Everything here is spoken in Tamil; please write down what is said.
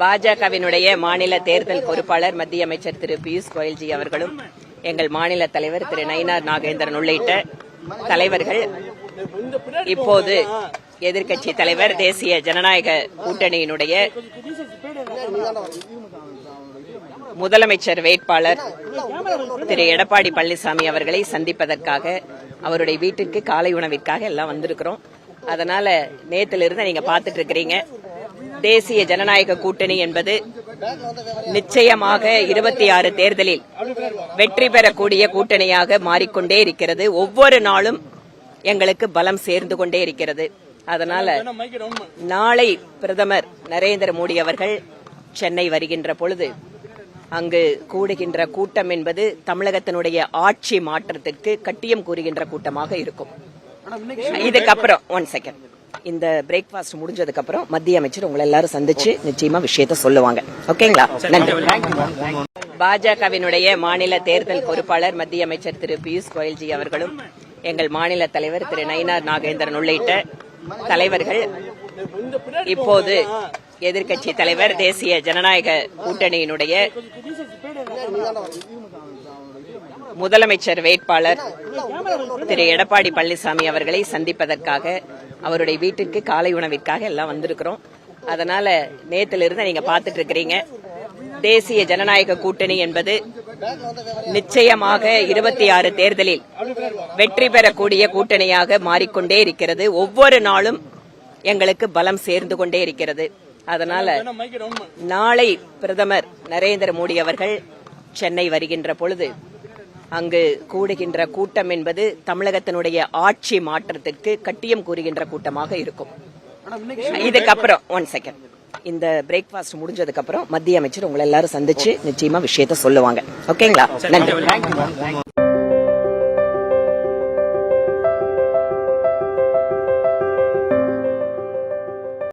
பாஜகவினுடைய மாநில தேர்தல் பொறுப்பாளர் மத்திய அமைச்சர் திரு பியூஷ் கோயல்ஜி அவர்களும் எங்கள் மாநில தலைவர் திரு நயினார் நாகேந்திரன் உள்ளிட்ட தலைவர்கள் இப்போது எதிர்க்கட்சி தலைவர் தேசிய ஜனநாயக கூட்டணியினுடைய முதலமைச்சர் வேட்பாளர் திரு எடப்பாடி பழனிசாமி அவர்களை சந்திப்பதற்காக அவருடைய வீட்டிற்கு காலை உணவிற்காக எல்லாம் வந்திருக்கிறோம். அதனால நேத்திலிருந்து நீங்க பாத்துட்டு இருக்கிறீங்க. தேசிய ஜனநாயக கூட்டணி என்பது நிச்சயமாக இருபத்தி ஆறு தேர்தலில் வெற்றி பெறக்கூடிய கூட்டணியாக மாறிக்கொண்டே இருக்கிறது. ஒவ்வொரு நாளும் எங்களுக்கு பலம் சேர்ந்து கொண்டே இருக்கிறது. அதனால நாளை பிரதமர் நரேந்திர மோடி அவர்கள் சென்னை வருகின்ற பொழுது அங்கு கூடுகின்ற கூட்டம் என்பது தமிழகத்தினுடைய ஆட்சி மாற்றத்திற்கு கட்டியம் கூறுகின்ற கூட்டமாக இருக்கும். இதுக்கப்புறம் ஒன் செகண்ட் இந்த பிரேக்ஃபாஸ்ட் முடிஞ்சதுக்கப்புறம் மத்திய அமைச்சர் உங்களை எல்லாரும் சந்திச்சு நிச்சயமா விஷயத்த சொல்லுவாங்க. ஓகேங்களா? நன்றி. பாஜகவினுடைய மாநில தேர்தல் பொறுப்பாளர் மத்திய அமைச்சர் திரு பியூஷ் கோயல்ஜி அவர்களும் எங்கள் மாநில தலைவர் திரு நயினார் நாகேந்திரன் உள்ளிட்ட தலைவர்கள் இப்போது எதிர்க்கட்சி தலைவர் தேசிய ஜனநாயக கூட்டணியினுடைய முதலமைச்சர் வேட்பாளர் திரு எடப்பாடி பழனிசாமி அவர்களை சந்திப்பதற்காக அவருடைய வீட்டுக்கு காலை உணவிற்காக எல்லாம் வந்திருக்கிறோம். அதனால நேத்திலிருந்து நீங்க பாத்துட்டு இருக்கிறீங்க. தேசிய ஜனநாயக கூட்டணி என்பது நிச்சயமாக இருபத்தி ஆறு தேர்தலில் வெற்றி பெறக்கூடிய கூட்டணியாக மாறிக்கொண்டே இருக்கிறது. ஒவ்வொரு நாளும் எங்களுக்கு பலம் சேர்ந்து கொண்டே இருக்கிறது. அதனால நாளை பிரதமர் நரேந்திர மோடி அவர்கள் சென்னை வருகின்ற பொழுது அங்கு கூடுகின்ற கூட்டம் என்பது தமிழகத்தினுடைய ஆட்சி மாற்றத்திற்கு கட்டியம் கூறுகின்ற கூட்டமாக இருக்கும். இதுக்கப்புறம் ஒன் செகண்ட் இந்த பிரேக்ஃபாஸ்ட் முடிஞ்சதுக்கு அப்புறம் மத்திய அமைச்சர் உங்களை எல்லாரும் சந்திச்சு நிச்சயமா விஷயத்த சொல்லுவாங்க. ஓகேங்களா? நன்றி.